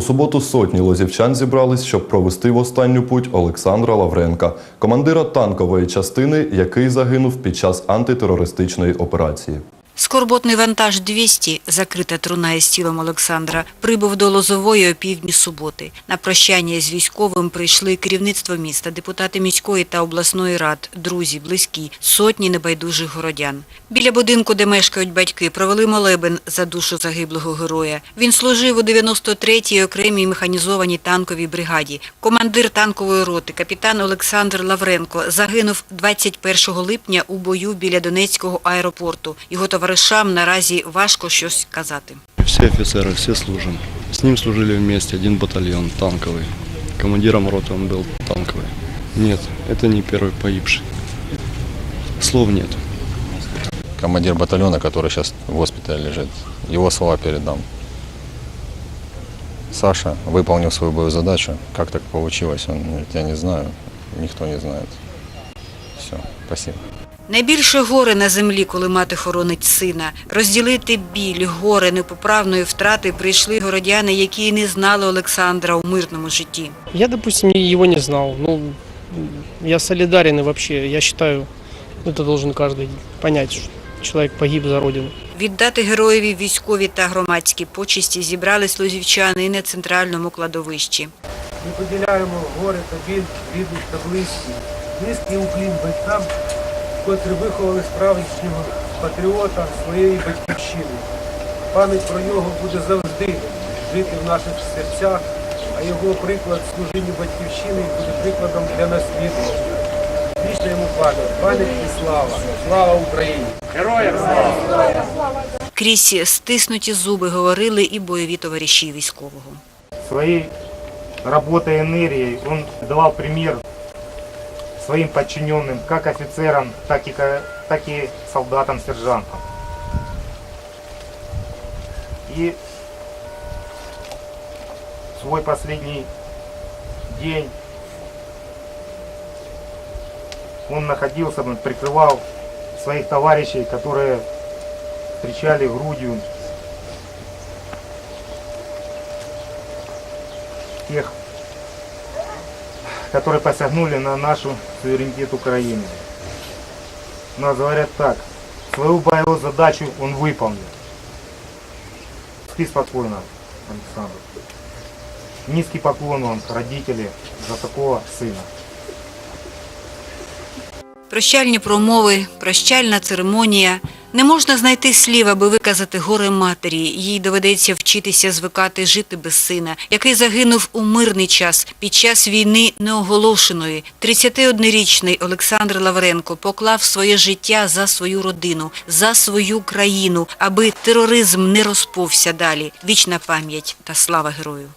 У суботу сотні лозівчан зібрались, щоб провести в останню путь Олександра Лавренка, командира танкової частини, який загинув під час антитерористичної операції. Скорботний вантаж 200, закрита труна із тілом Олександра, прибув до Лозової о півдні суботи. На прощання з військовим прийшли керівництво міста, депутати міської та обласної рад, друзі, близькі, сотні небайдужих городян. Біля будинку, де мешкають батьки, провели молебен за душу загиблого героя. Він служив у 93-й окремій механізованій танковій бригаді. Командир танкової роти, капітан Олександр Лавренко, загинув 21 липня у бою біля Донецького аеропорту. Його товаришам наразі важко щось казати. Все офицеры, все служим. С ним служили вместе, один батальон танковый. Командиром роты он был танковый. Нет, это не первый погибший. Слов нет. командир батальона, который сейчас в госпитале лежит. Его слова передам. Саша выполнил свою боевую задачу. Как так получилось, он говорит, я не знаю, никто не знает. Все, спасибо. Найбільше горе на землі, коли мати хоронить сина. Розділити біль, горе непоправної втрати прийшли городяни, які не знали Олександра у мирному житті. Я, допустим, его не знал. Ну, я солидарен и вообще, я считаю, это должен каждый понять, что человек погиб за родину. Віддати героєві військові та громадські почесті зібрались лозівчани і на центральному кладовищі. Ми поділяємо горе та біль рідних та близьких. Низький уклін батькам, котрі виховали справжнього патріота своєї батьківщини. Пам'ять про нього буде завжди жити в наших серцях, а його приклад служіння батьківщини буде прикладом для наслідування. Вічна йому пам'ять, пам'ять і слава. Слава Україні! Героям Крізь стиснуті зуби говорили і бойові товариші військового. своей работой и энергией он давал пример своим подчиненным, как офицерам, так и, так и солдатам, сержантам. И свой последний день он находился, он прикрывал своих товарищей, которые встречали грудью тех, которые посягнули на нашу суверенитет Украины. У нас говорят так, свою боевую задачу он выполнил. Спи спокойно, Александр. Низкий поклон вам, родители, за такого сына. Прощальні промови, прощальна церемонія. Не можна знайти слів, аби виказати горе матері. Їй доведеться вчитися звикати жити без сина, який загинув у мирний час під час війни неоголошеної. 31-річний Олександр Лавренко поклав своє життя за свою родину, за свою країну, аби тероризм не розповся далі. Вічна пам'ять та слава герою.